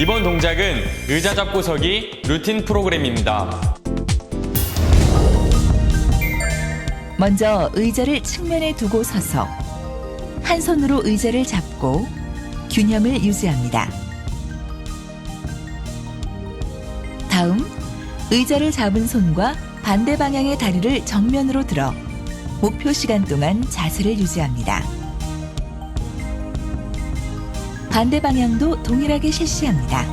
이번 동작은 의자 잡고 서기 루틴 프로그램입니다. 먼저 의자를 측면에 두고 서서 한 손으로 의자를 잡고 균형을 유지합니다. 다음 의자를 잡은 손과 반대 방향의 다리를 정면으로 들어 목표 시간 동안 자세를 유지합니다. 반대 방향도 동일하게 실시합니다.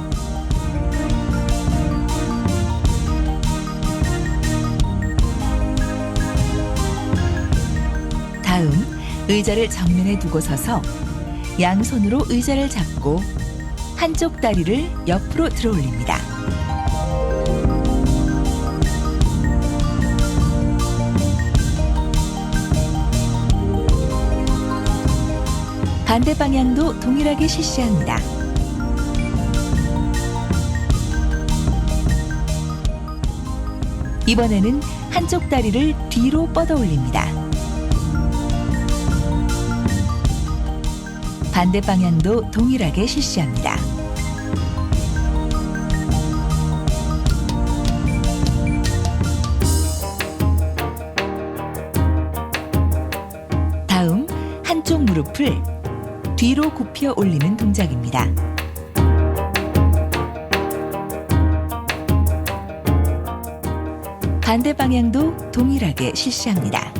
다음 의자를 정면에 두고 서서 양손으로 의자를 잡고 한쪽 다리를 옆으로 들어 올립니다. 반대 방향도 동일하게 실시합니다. 이번에는 한쪽 다리를 뒤로 뻗어 올립니다. 반대 방향도 동일하게 실시합니다. 다음 한쪽 무릎을 뒤로 굽혀 올리는 동작입니다. 반대 방향도 동일하게 실시합니다.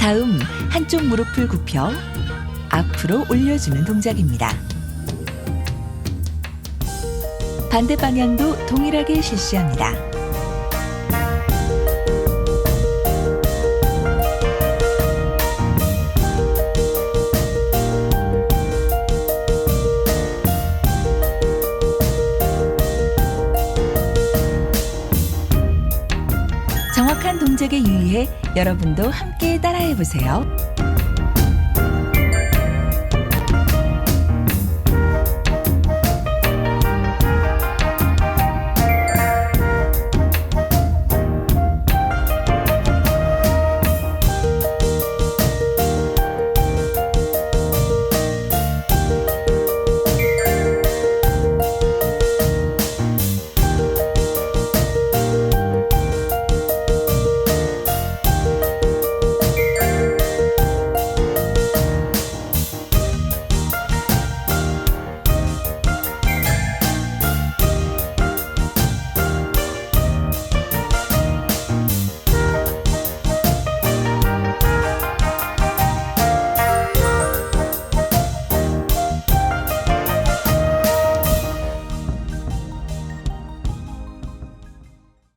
다음 한쪽 무릎을 굽혀 앞으로 올려주는 동작입니다. 반대 방향도 동일하게 실시합니다. 정확한 동작에 유의해 여러분도 함께 따라해 보세요.